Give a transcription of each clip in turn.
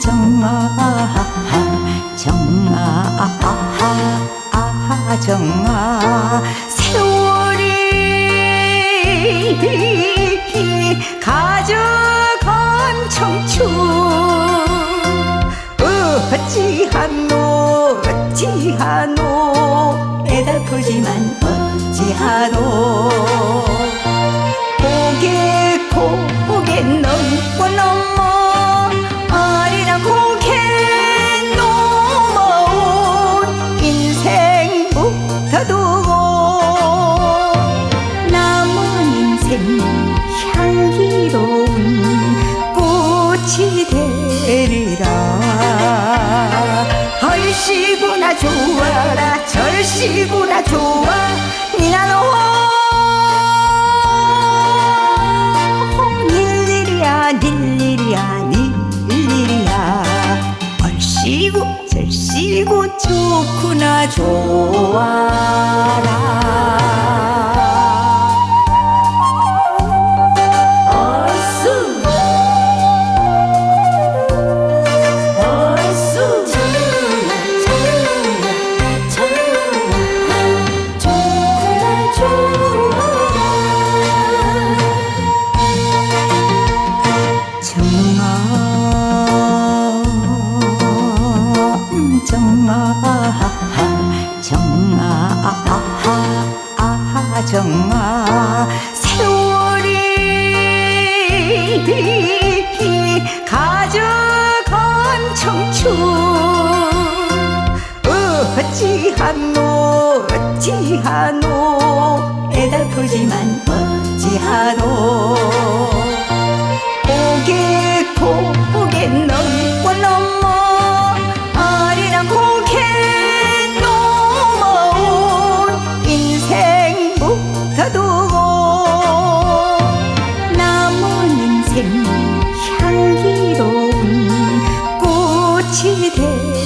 정아 정아 정아 세월이 가져간 청춘 어찌하노 어찌하노 애달프지만 어찌하노 꽃이 되리라. 얼씨구나 좋아라 절씨구나 좋아. 니나노 닐일이야 닐일이야 닐일이야. 얼씨구 절씨구 좋구나 좋아라 정아 정아 세월이 가져간 청춘 어찌하노 어찌하노 애달프지만 어찌하노 고개 고개 넘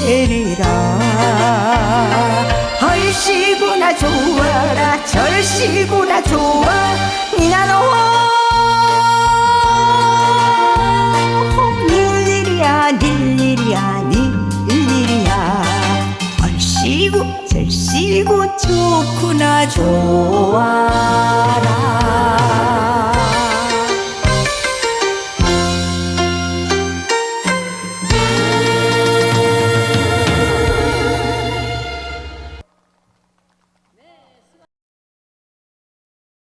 되리라. 얼씨구나 좋아라. 절씨구나 좋아. 니나노 닐일이야 닐일이야 닐일이야. 얼씨구 절씨구 좋구나 좋아라